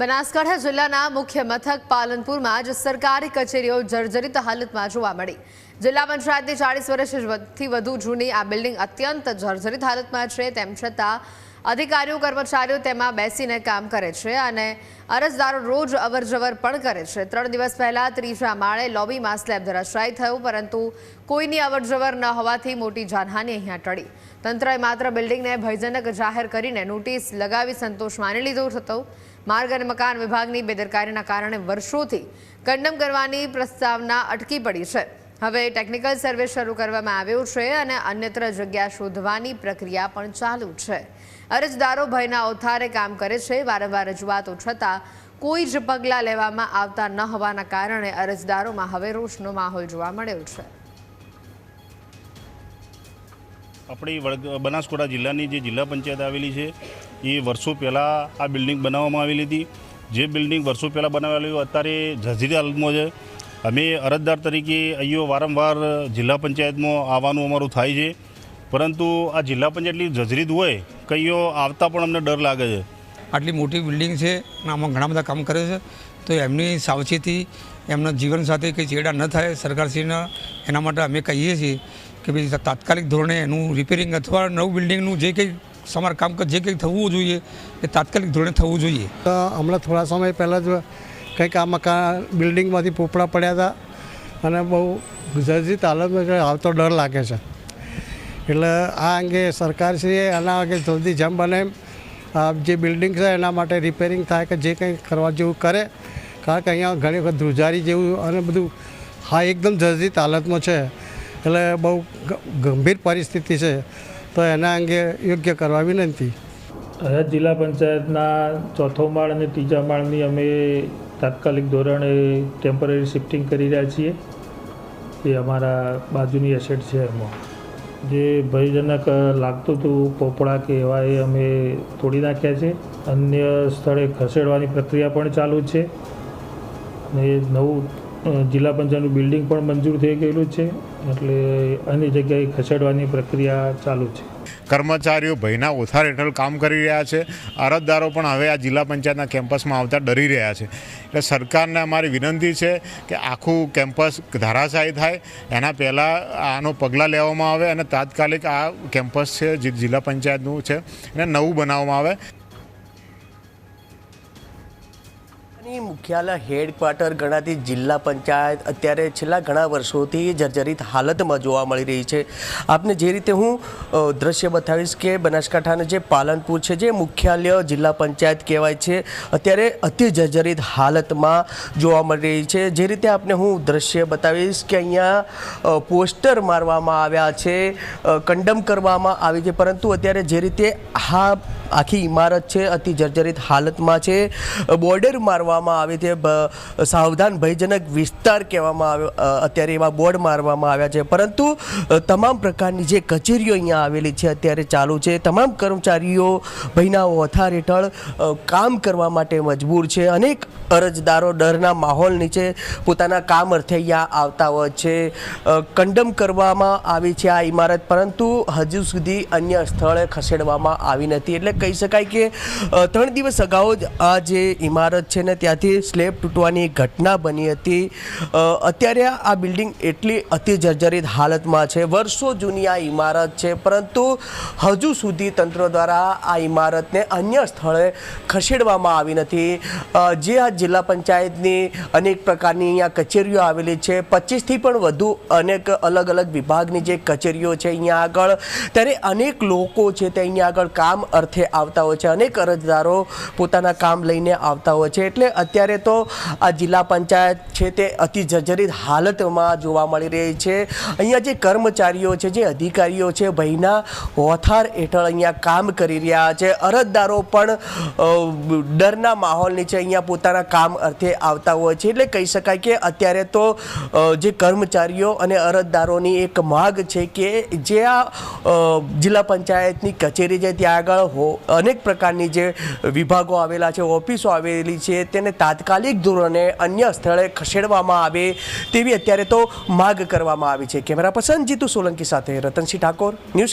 બનાસકાંઠા જિલ્લાના મુખ્ય મથક પાલનપુરમાં જ સરકારી કચેરીઓ જર્જરિત હાલતમાં જોવા મળી. જિલ્લા પંચાયતની ચાળીસ વર્ષથી વધુ જૂની આ બિલ્ડિંગ અત્યંત જર્જરિત હાલતમાં છે. તેમ છતાં અધિકારીઓ, કર્મચારીઓ તેમાં બેસીને કામ કરે છે અને અરજદારો રોજ અવરજવર પણ કરે છે. ત્રણ દિવસ પહેલા ત્રીજા માળે લોબીમાં સ્લેબ ધરાશાયી થયું, પરંતુ કોઈની અવરજવર ન હોવાથી મોટી જાનહાનિ અહીંયા ટળી. તંત્રએ માત્ર બિલ્ડિંગને ભયજનક જાહેર કરીને નોટિસ લગાવી સંતોષ માની લીધો હતો. માર્ગ અને મકાન વિભાગની બેદરકારીના કારણે વર્ષોથી કંડમ કરવાની પ્રસ્તાવના અટકી પડી છે. હવે ટેકનિકલ સર્વે શરૂ કરવામાં આવ્યો છે અને અન્યત્ર જગ્યા શોધવાની પ્રક્રિયા પણ ચાલુ છે. અરજદારો ભયના ઓથારે કામ કરે છે. વારંવાર રજૂઆતો છતાં કોઈ જ પગલાં લેવામાં આવતા ન હોવાના કારણે અરજદારોમાં હવે રોષનો માહોલ જોવા મળ્યો છે. આપણી વડગ બનાસકોટા જિલ્લાની જે જિલ્લા પંચાયત આવેલી છે, એ વર્ષો પહેલાં આ બિલ્ડિંગ બનાવવામાં આવેલી હતી. જે બિલ્ડિંગ વર્ષો પહેલાં બનાવેલી અત્યારે જર્જરી હાલમાં છે. અમે અરજદાર તરીકે અહીંયો વારંવાર જિલ્લા પંચાયતમાં આવવાનું અમારું થાય છે. પરંતુ આ જિલ્લા પંચાયત એટલી જજરીત હોય કે અહીંયો આવતા પણ અમને ડર લાગે છે. આટલી મોટી બિલ્ડિંગ છે અને આમાં ઘણા બધા કામ કરે છે. તો એમની સાવચેતી એમના જીવન સાથે કંઈ ચેડા ન થાય સરકારશ્રીના એના માટે અમે કહીએ છીએ કે ભાઈ તાત્કાલિક ધોરણે એનું રિપેરિંગ અથવા નવું બિલ્ડિંગનું જે કંઈ સમારકામ જે કંઈ થવું જોઈએ એ તાત્કાલિક ધોરણે થવું જોઈએ. તો હમણાં થોડા સમય પહેલાં જ કંઈક આ મકાન બિલ્ડિંગમાંથી પોપડા પડ્યા હતા અને બહુ જર્જરિત હાલતમાં આવતો ડર લાગે છે. એટલે આ અંગે સરકારશ્રીએ આના અંગે જલ્દી જેમ બને આ જે બિલ્ડિંગ છે એના માટે રિપેરિંગ થાય કે જે કંઈ કરવા જેવું કરે, કારણ કે અહીંયા ઘણી વખત ધ્રુજારી જેવું અને બધું હા, એકદમ જર્જરિત હાલતમાં છે. એટલે બહુ ગંભીર પરિસ્થિતિ છે. તો એના અંગે યોગ્ય કરવા વિનંતી. હયાત જિલ્લા પંચાયતના ચોથો માળ અને ત્રીજા માળની અમે તાત્કાલિક ધોરણે ટેમ્પરરી શિફ્ટિંગ કરી રહ્યા છીએ. એ અમારા બાજુની એસેટ છે એમાં. જે ભયજનક લાગતું હતું, પોપડા કે એવા એ અમે તોડી નાખ્યા છે. અન્ય સ્થળે ખસેડવાની પ્રક્રિયા પણ ચાલુ છે. ને નવું જિલ્લા પંચાયતનું બિલ્ડિંગ પણ મંજૂર થઈ ગયેલું છે. એટલે અન્ય જગ્યાએ ખસેડવાની પ્રક્રિયા ચાલુ છે. કર્મચારીઓ ભયના ઓથાર હેઠળ કામ કરી રહ્યા છે. અરજદારો પણ હવે આ જિલ્લા પંચાયતના કેમ્પસમાં આવતા ડરી રહ્યા છે. એટલે સરકારને અમારી વિનંતી છે કે આખું કેમ્પસ ધારાશાયી થાય. એના પહેલાં આનો પગલાં લેવામાં આવે અને તાત્કાલિક આ કેમ્પસ છે જે જિલ્લા પંચાયતનું છે એને નવું બનાવવામાં આવે. ની મુખ્યાલય હેડક્વાર્ટર ગણાતી જિલ્લા પંચાયત અત્યારે છેલ્લા ઘણા વર્ષોથી જર્જરિત હાલતમાં જોવા મળી રહી છે. આપને જે રીતે હું દ્રશ્ય બતાવીશ કે બનાસકાંઠાનું જે પાલનપુર છે, જે મુખ્યાલય જિલ્લા પંચાયત કહેવાય છે, અત્યારે અતિ જર્જરિત હાલતમાં જોવા મળી રહી છે. જે રીતે આપને હું દ્રશ્ય બતાવીશ કે અહીંયા પોસ્ટર મારવામાં આવ્યા છે કંડમ કરવામાં આવી છે, પરંતુ અત્યારે જે રીતે હા આખી ઇમારત છે, અતિ જર્જરિત હાલતમાં છે બોર્ડર મારવામાં આવે છે. સાવધાન ભયજનક વિસ્તાર કહેવામાં આવ્યો અત્યારે એવા બોર્ડ મારવામાં આવ્યા છે. પરંતુ તમામ પ્રકારની જે કચેરીઓ અહીંયા આવેલી છે અત્યારે ચાલુ છે. તમામ કર્મચારીઓ ભયના ઓથાર હેઠળ કામ કરવા માટે મજબૂર છે. અનેક અરજદારો ડરના માહોલ નીચે પોતાના કામ અર્થે અહીંયા આવતા હોય છે. કંડમ કરવામાં આવી છે આ ઇમારત પરંતુ હજુ સુધી અન્ય સ્થળે ખસેડવામાં આવી નથી. એટલે કહી શકાય કે ત્રણ દિવસ અગાઉ જ આ જે ઇમારત છે ને ત્યાંથી સ્લેબ તૂટવાની ઘટના બની હતી. અત્યારે આ બિલ્ડિંગ એટલી અતિ જર્જરિત હાલતમાં છે. વર્ષો જૂની આ ઇમારત છે, પરંતુ હજુ સુધી તંત્ર દ્વારા આ ઇમારતને અન્ય સ્થળે ખસેડવામાં આવી નથી. જે આ જિલ્લા પંચાયતની અનેક પ્રકારની અહીંયા કચેરીઓ આવેલી છે. પચીસથી પણ વધુ અનેક અલગ અલગ વિભાગની જે કચેરીઓ છે અહીંયા આગળ. ત્યારે અનેક લોકો છે તે અહીંયા આગળ કામ અર્થે આવતા હોય છે. અનેક અરજદારો પોતાના કામ લઈને આવતા હોય છે. એટલે અત્યારે તો આ જિલ્લા પંચાયત છે તે અતિ જર્જરિત હાલતમાં જોવા મળી રહી છે. અહીંયા જે કર્મચારીઓ છે, જે અધિકારીઓ છે, ભયના હોથાર હેઠળ અહીંયા કામ કરી રહ્યા છે. અરજદારો પણ ડરના માહોલ નીચે અહીંયા પોતાના કામ અર્થે આવતા હોય છે. એટલે કહી શકાય કે અત્યારે તો જે કર્મચારીઓ અને અરજદારોની એક માગ છે કે જે આ જિલ્લા પંચાયતની કચેરી છે, ત્યાં આગળ હો, અનેક પ્રકારની જે વિભાગો આવેલા છે, ઓફિસો આવેલી છે તેને તાત્કાલિક ધોરણે અન્ય સ્થળે ખસેડવામાં આવે તેવી અત્યારે તો માગ કરવામાં આવી છે. કેમેરા પર્સન જીતુ સોલંકી સાથે રતનસિંહ ઠાકોર, ન્યૂઝ